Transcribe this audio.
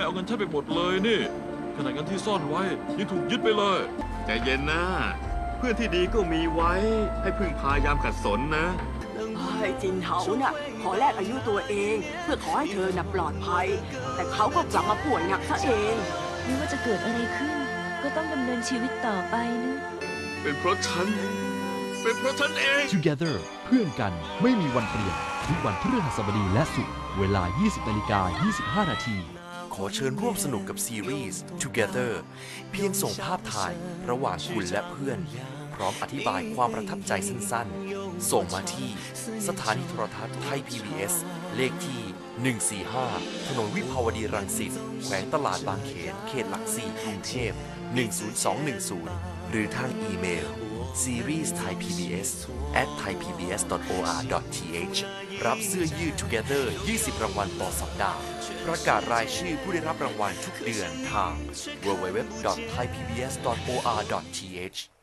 ม่เอาเงินฉันไปหมดเลยนี่ ขนาดเงินที่ซ่อนไว้ยังถูกยึดไปเลย ใจเย็นนะ เพื่อนที่ดีก็มีไว้ให้พึ่งพายามขัดสนนะ เฮ้ยจินเถาน่ะ ขอแลกอายุตัวเอง เพื่อขอให้เธอน่ะปลอดภัย แต่เขาก็กลับมาป่วยหนักซะเอง ไม่ว่าจะเกิดอะไรขึ้น ก็ต้องดำเนินชีวิตต่อไปนะ เป็นเพราะฉัน เป็นเพราะฉันเอง Together เพื่อนกันไม่มีวันเปลี่ยนทุกวันพฤหัสบดีและศุกร์เวลา 20นาฬิกา25 นาทีข อเชิญร่วมสนุกกับซีรีส์ Together เพียงส่งภาพถ่ายระหว่างคุณและเพื่อน พร้อมอธิบายความประทับใจสั้นๆ ส่งมาที่ สถานีโทรทัศน์ไทย PBS เลขที่ 145 ถนนวิภาวดีรังสิต แขวงตลาดบางเขน เขตหลักสี่กรุงเทพ 10210 หรือทางอีเมล ซีรีส์ thai pbs at thaipbs.or.th รับเสื้อยืด Together 20 รางวัลต่อสัปดาห์ ประกาศรายชื่อผู้ได้รับรางวัลทุกเดือนทาง www.thaipbs.or.th